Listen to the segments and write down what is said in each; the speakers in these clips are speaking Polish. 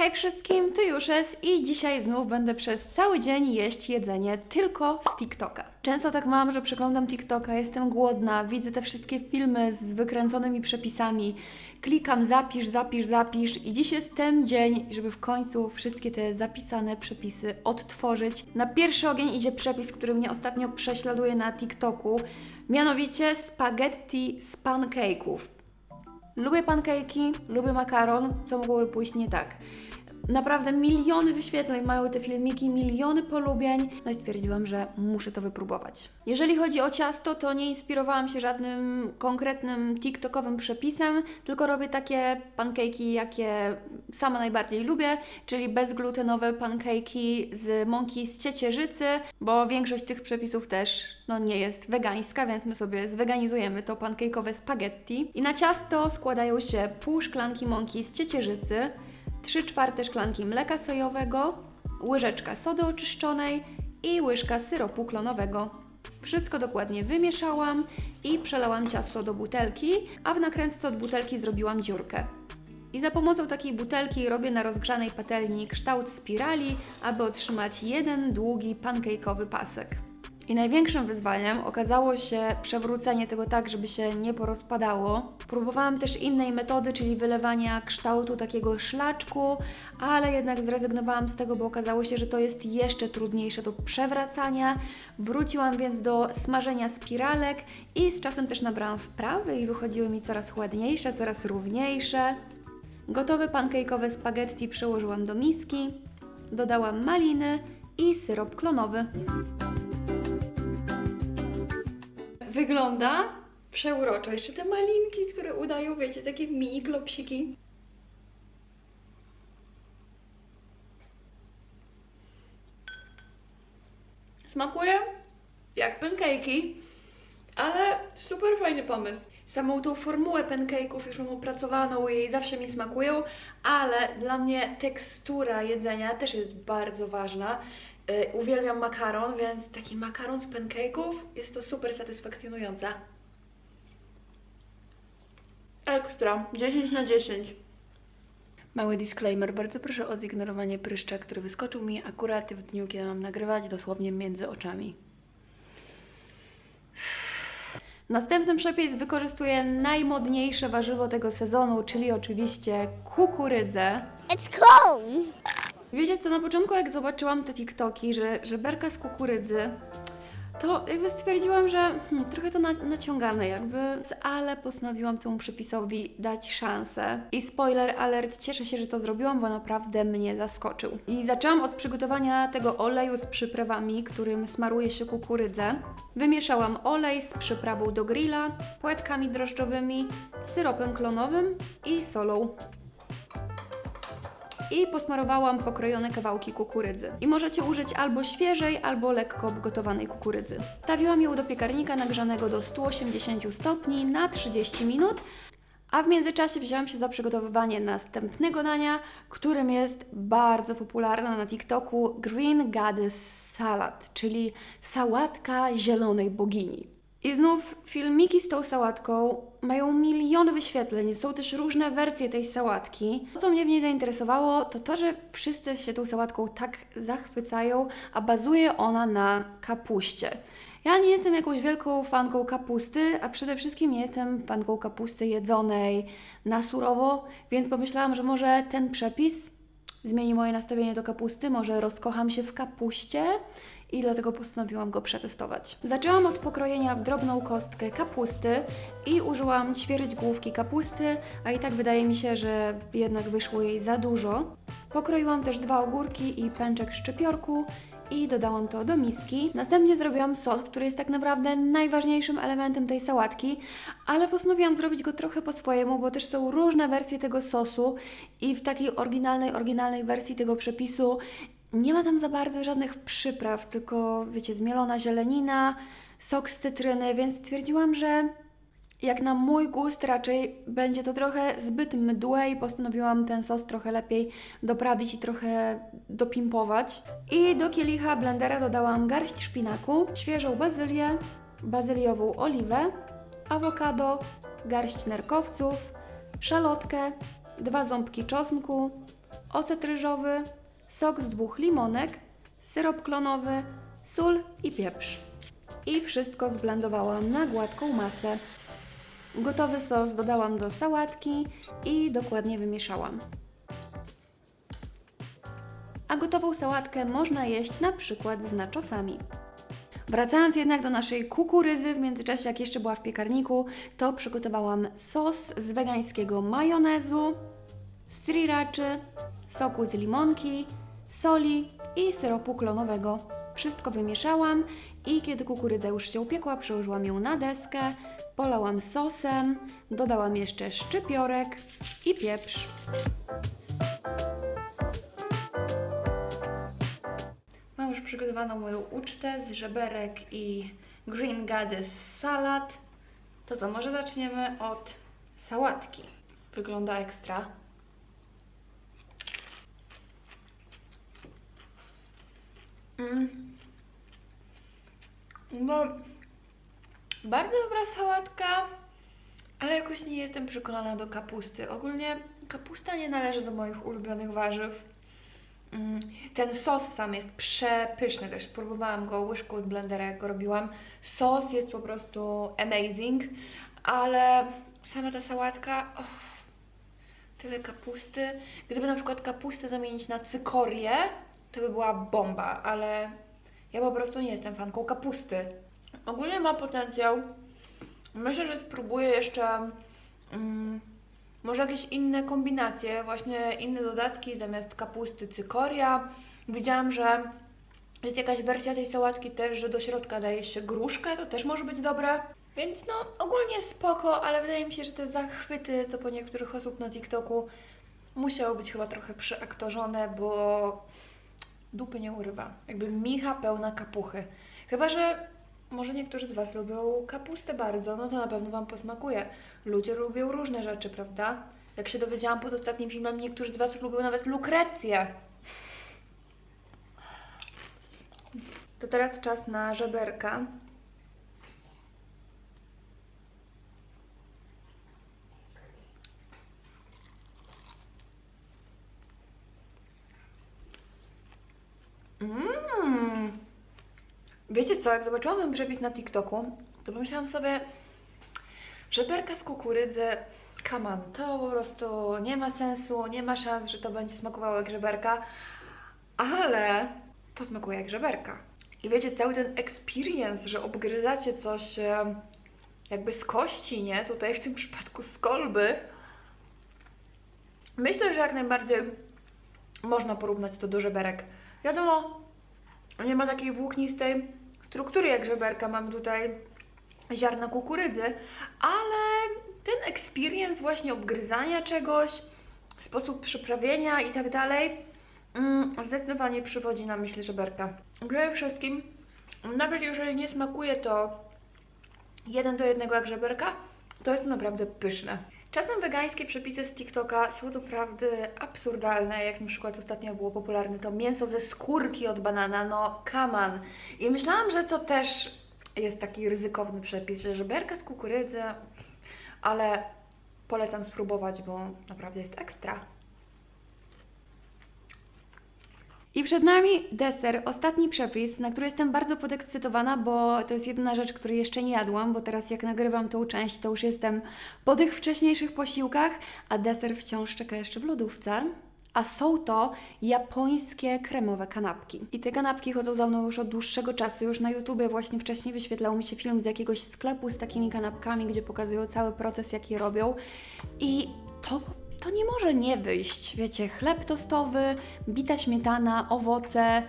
Hej wszystkim, tu już jest i dzisiaj znów będę przez cały dzień jeść jedzenie tylko z TikToka. Często tak mam, że przeglądam TikToka, jestem głodna, widzę te wszystkie filmy z wykręconymi przepisami, klikam zapisz, zapisz, zapisz i dziś jest ten dzień, żeby w końcu wszystkie te zapisane przepisy odtworzyć. Na pierwszy ogień idzie przepis, który mnie ostatnio prześladuje na TikToku, mianowicie spaghetti z pancake'ów. Lubię pankejki, lubię makaron, co mogłoby pójść nie tak. Naprawdę miliony wyświetleń mają te filmiki, miliony polubień, no i stwierdziłam, że muszę to wypróbować. Jeżeli chodzi o ciasto, to nie inspirowałam się żadnym konkretnym TikTokowym przepisem, tylko robię takie pankejki, jakie sama najbardziej lubię, czyli bezglutenowe pankejki z mąki z ciecierzycy, bo większość tych przepisów też no, nie jest wegańska, więc my sobie zweganizujemy to pankejkowe spaghetti. I na ciasto składają się pół szklanki mąki z ciecierzycy, 3 czwarte szklanki mleka sojowego, łyżeczka sody oczyszczonej i łyżka syropu klonowego. Wszystko dokładnie wymieszałam i przelałam ciasto do butelki, a w nakrętce od butelki zrobiłam dziurkę. I za pomocą takiej butelki robię na rozgrzanej patelni kształt spirali, aby otrzymać jeden długi pancake'owy pasek. I największym wyzwaniem okazało się przewrócenie tego tak, żeby się nie porozpadało. Próbowałam też innej metody, czyli wylewania kształtu takiego szlaczku, ale jednak zrezygnowałam z tego, bo okazało się, że to jest jeszcze trudniejsze do przewracania. Wróciłam więc do smażenia spiralek i z czasem też nabrałam wprawy i wychodziły mi coraz ładniejsze, coraz równiejsze. Gotowe pancake'owe spaghetti przełożyłam do miski, dodałam maliny i syrop klonowy. Wygląda przeuroczo. Jeszcze te malinki, które udają, wiecie, takie mini klopsiki. Smakuje jak pancake'i, ale super fajny pomysł. Samą tą formułę pancake'ów już mam opracowaną i zawsze mi smakują, ale dla mnie tekstura jedzenia też jest bardzo ważna. Y, uwielbiam makaron, więc taki makaron z pancake'ów jest to super satysfakcjonujące. Ekstra, 10 na 10. Mały disclaimer, bardzo proszę o zignorowanie pryszcza, który wyskoczył mi akurat w dniu, kiedy mam nagrywać, dosłownie między oczami. Następny przepis wykorzystuje najmodniejsze warzywo tego sezonu, czyli oczywiście kukurydzę. It's corn. Wiecie co, na początku jak zobaczyłam te TikToki, że, że berka z kukurydzy, to jakby stwierdziłam, że hmm, trochę to na, naciągane jakby, ale postanowiłam temu przepisowi dać szansę. I spoiler alert, cieszę się, że to zrobiłam, bo naprawdę mnie zaskoczył. I zaczęłam od przygotowania tego oleju z przyprawami, którym smaruje się kukurydzę. Wymieszałam olej z przyprawą do grilla, płatkami drożdżowymi, syropem klonowym i solą i posmarowałam pokrojone kawałki kukurydzy. I możecie użyć albo świeżej, albo lekko obgotowanej kukurydzy. Stawiłam ją do piekarnika nagrzanego do 180 stopni na 30 minut, a w międzyczasie wzięłam się za przygotowywanie następnego dania, którym jest bardzo popularna na TikToku Green Goddess Salad, czyli sałatka zielonej bogini. I znów filmiki z tą sałatką mają miliony wyświetleń, są też różne wersje tej sałatki. To, co mnie w niej zainteresowało, to to, że wszyscy się tą sałatką tak zachwycają, a bazuje ona na kapuście. Ja nie jestem jakąś wielką fanką kapusty, a przede wszystkim nie jestem fanką kapusty jedzonej na surowo, więc pomyślałam, że może ten przepis zmieni moje nastawienie do kapusty, może rozkocham się w kapuście i dlatego postanowiłam go przetestować. Zaczęłam od pokrojenia w drobną kostkę kapusty i użyłam ćwierć główki kapusty, a i tak wydaje mi się, że jednak wyszło jej za dużo. Pokroiłam też dwa ogórki i pęczek szczypiorku i dodałam to do miski. Następnie zrobiłam sos, który jest tak naprawdę najważniejszym elementem tej sałatki, ale postanowiłam zrobić go trochę po swojemu, bo też są różne wersje tego sosu i w takiej oryginalnej, oryginalnej wersji tego przepisu nie ma tam za bardzo żadnych przypraw, tylko wiecie, zmielona zielenina, sok z cytryny, więc stwierdziłam, że jak na mój gust raczej będzie to trochę zbyt mdłe i postanowiłam ten sos trochę lepiej doprawić i trochę dopimpować. I do kielicha blendera dodałam garść szpinaku, świeżą bazylię, bazyliową oliwę, awokado, garść nerkowców, szalotkę, dwa ząbki czosnku, ocet ryżowy, sok z dwóch limonek, syrop klonowy, sól i pieprz. I wszystko zblendowałam na gładką masę. Gotowy sos dodałam do sałatki i dokładnie wymieszałam. A gotową sałatkę można jeść na przykład z naczosami. Wracając jednak do naszej kukurydzy, w międzyczasie jak jeszcze była w piekarniku, to przygotowałam sos z wegańskiego majonezu, sriraczy, soku z limonki, soli i syropu klonowego. Wszystko wymieszałam i kiedy kukurydza już się upiekła, przełożyłam ją na deskę, polałam sosem, dodałam jeszcze szczypiorek i pieprz. Mam już przygotowaną moją ucztę z żeberek i green goddess salad. To co, może zaczniemy od sałatki. Wygląda ekstra. No, bardzo dobra sałatka, ale jakoś nie jestem przekonana do kapusty. Ogólnie kapusta nie należy do moich ulubionych warzyw. Mm, Ten sos sam jest przepyszny, też próbowałam go łyżką z blendera, jak go robiłam. Sos jest po prostu amazing, ale sama ta sałatka, och, tyle kapusty. Gdyby na przykład kapustę zamienić na cykorię, to by była bomba, ale ja po prostu nie jestem fanką kapusty. Ogólnie ma potencjał. Myślę, że spróbuję jeszcze mm, może jakieś inne kombinacje, właśnie inne dodatki zamiast kapusty, cykoria. Widziałam, że jest jakaś wersja tej sałatki też, że do środka daje się gruszkę, to też może być dobre. Więc no, ogólnie spoko, ale wydaje mi się, że te zachwyty, co po niektórych osób na TikToku, musiały być chyba trochę przeaktorzone, bo dupy nie urywa. Jakby micha pełna kapuchy. Chyba, że może niektórzy z Was lubią kapustę bardzo, no to na pewno Wam posmakuje. Ludzie lubią różne rzeczy, prawda? Jak się dowiedziałam pod ostatnim filmem, niektórzy z Was lubią nawet lukrecję. To teraz czas na żeberka. Mmm. Wiecie co, jak zobaczyłam ten przepis na TikToku, to pomyślałam sobie, żeberka z kukurydzy, on, to po prostu nie ma sensu, nie ma szans, że to będzie smakowało jak żeberka, ale to smakuje jak żeberka. I wiecie, cały ten experience, że obgryzacie coś jakby z kości, nie? Tutaj w tym przypadku z kolby. Myślę, że jak najbardziej można porównać to do żeberek. Wiadomo, nie ma takiej włóknistej struktury jak żeberka. Mam tutaj ziarna kukurydzy, ale ten experience właśnie obgryzania czegoś, sposób przyprawienia i tak dalej, mm, zdecydowanie przywodzi na myśl żeberka. Przede wszystkim, nawet jeżeli nie smakuje to jeden do jednego jak żeberka, to jest naprawdę pyszne. Czasem wegańskie przepisy z TikToka są doprawdy absurdalne, jak na przykład ostatnio było popularne to mięso ze skórki od banana, no on. I myślałam, że to też jest taki ryzykowny przepis, że żeberka z kukurydzy, ale polecam spróbować, bo naprawdę jest ekstra. I przed nami deser, ostatni przepis, na który jestem bardzo podekscytowana, bo to jest jedyna rzecz, której jeszcze nie jadłam, bo teraz jak nagrywam tą część, to już jestem po tych wcześniejszych posiłkach, a deser wciąż czeka jeszcze w lodówce. A są to japońskie kremowe kanapki. I te kanapki chodzą za mną już od dłuższego czasu. Już na YouTubie właśnie wcześniej wyświetlał mi się film z jakiegoś sklepu z takimi kanapkami, gdzie pokazują cały proces, jaki robią. I to to nie może nie wyjść. Wiecie, chleb tostowy, bita śmietana, owoce.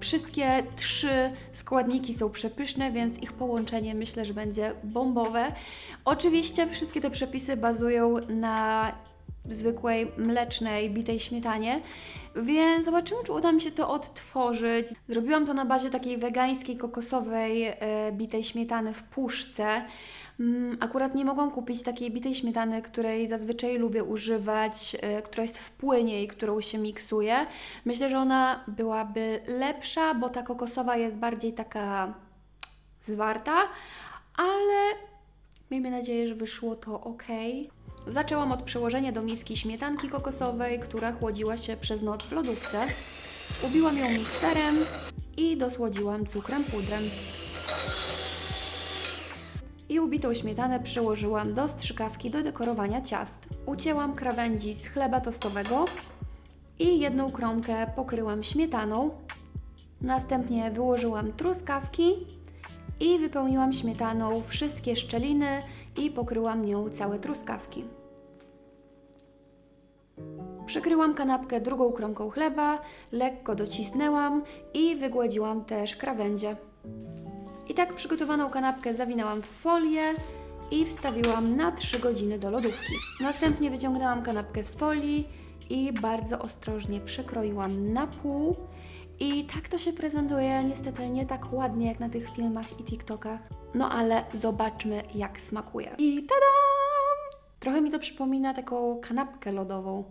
Wszystkie trzy składniki są przepyszne, więc ich połączenie myślę, że będzie bombowe. Oczywiście wszystkie te przepisy bazują na zwykłej mlecznej, bitej śmietanie, więc zobaczymy, czy uda mi się to odtworzyć. Zrobiłam to na bazie takiej wegańskiej, kokosowej, e, bitej śmietany w puszce. Mm, Akurat nie mogłam kupić takiej bitej śmietany, której zazwyczaj lubię używać, e, która jest w płynie i którą się miksuje. Myślę, że ona byłaby lepsza, bo ta kokosowa jest bardziej taka zwarta, ale miejmy nadzieję, że wyszło to ok. Zaczęłam od przełożenia do miski śmietanki kokosowej, która chłodziła się przez noc w lodówce. Ubiłam ją mikserem i dosłodziłam cukrem pudrem. I ubitą śmietanę przełożyłam do strzykawki do dekorowania ciast. Ucięłam krawędzi z chleba tostowego i jedną kromkę pokryłam śmietaną. Następnie wyłożyłam truskawki i wypełniłam śmietaną wszystkie szczeliny i pokryłam nią całe truskawki. Przykryłam kanapkę drugą kromką chleba, lekko docisnęłam i wygładziłam też krawędzie. I tak przygotowaną kanapkę zawinęłam w folię i wstawiłam na 3 godziny do lodówki. Następnie wyciągnęłam kanapkę z folii i bardzo ostrożnie przekroiłam na pół. I tak to się prezentuje, niestety nie tak ładnie jak na tych filmach i TikTokach. No ale zobaczmy jak smakuje. I tada! Trochę mi to przypomina taką kanapkę lodową.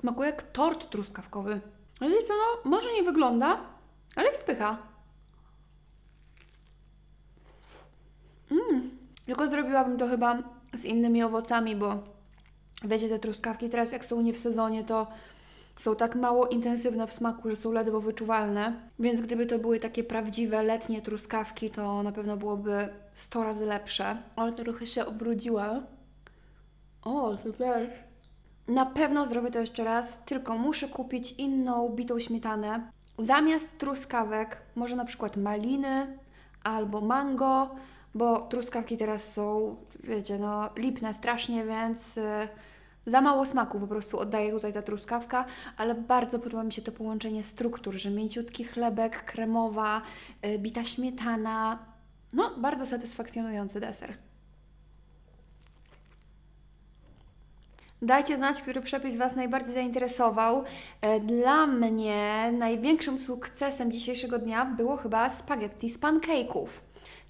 Smakuje jak tort truskawkowy. Ale wiecie co, no, może nie wygląda, ale jest pycha. Mmm. Tylko zrobiłabym to chyba z innymi owocami, bo wiecie, te truskawki teraz jak są nie w sezonie, to są tak mało intensywne w smaku, że są ledwo wyczuwalne. Więc gdyby to były takie prawdziwe letnie truskawki, to na pewno byłoby 100 razy lepsze. Ale trochę się obrudziła. O, to też. Na pewno zrobię to jeszcze raz, tylko muszę kupić inną bitą śmietanę. Zamiast truskawek, może na przykład maliny albo mango, bo truskawki teraz są, wiecie, no lipne strasznie, więc y, za mało smaku po prostu oddaje tutaj ta truskawka, ale bardzo podoba mi się to połączenie struktur, że mięciutki chlebek, kremowa, y, bita śmietana. No, bardzo satysfakcjonujący deser. Dajcie znać, który przepis Was najbardziej zainteresował. E, Dla mnie największym sukcesem dzisiejszego dnia było chyba spaghetti z pancake'ów.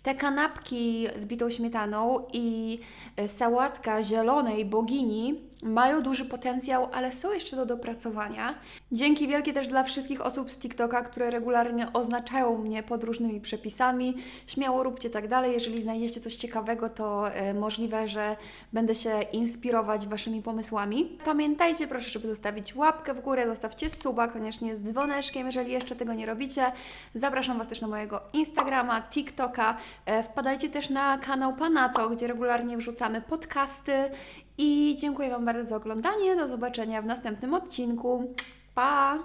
Te kanapki z bitą śmietaną i e, sałatka zielonej bogini mają duży potencjał, ale są jeszcze do dopracowania. Dzięki wielkie też dla wszystkich osób z TikToka, które regularnie oznaczają mnie pod różnymi przepisami. Śmiało róbcie tak dalej. Jeżeli znajdziecie coś ciekawego, to e, możliwe, że będę się inspirować Waszymi pomysłami. Pamiętajcie proszę, żeby zostawić łapkę w górę, zostawcie suba koniecznie z dzwoneczkiem, jeżeli jeszcze tego nie robicie. Zapraszam Was też na mojego Instagrama, TikToka. E, Wpadajcie też na kanał Panato, gdzie regularnie wrzucamy podcasty. I dziękuję Wam bardzo za oglądanie. Do zobaczenia w następnym odcinku. Pa!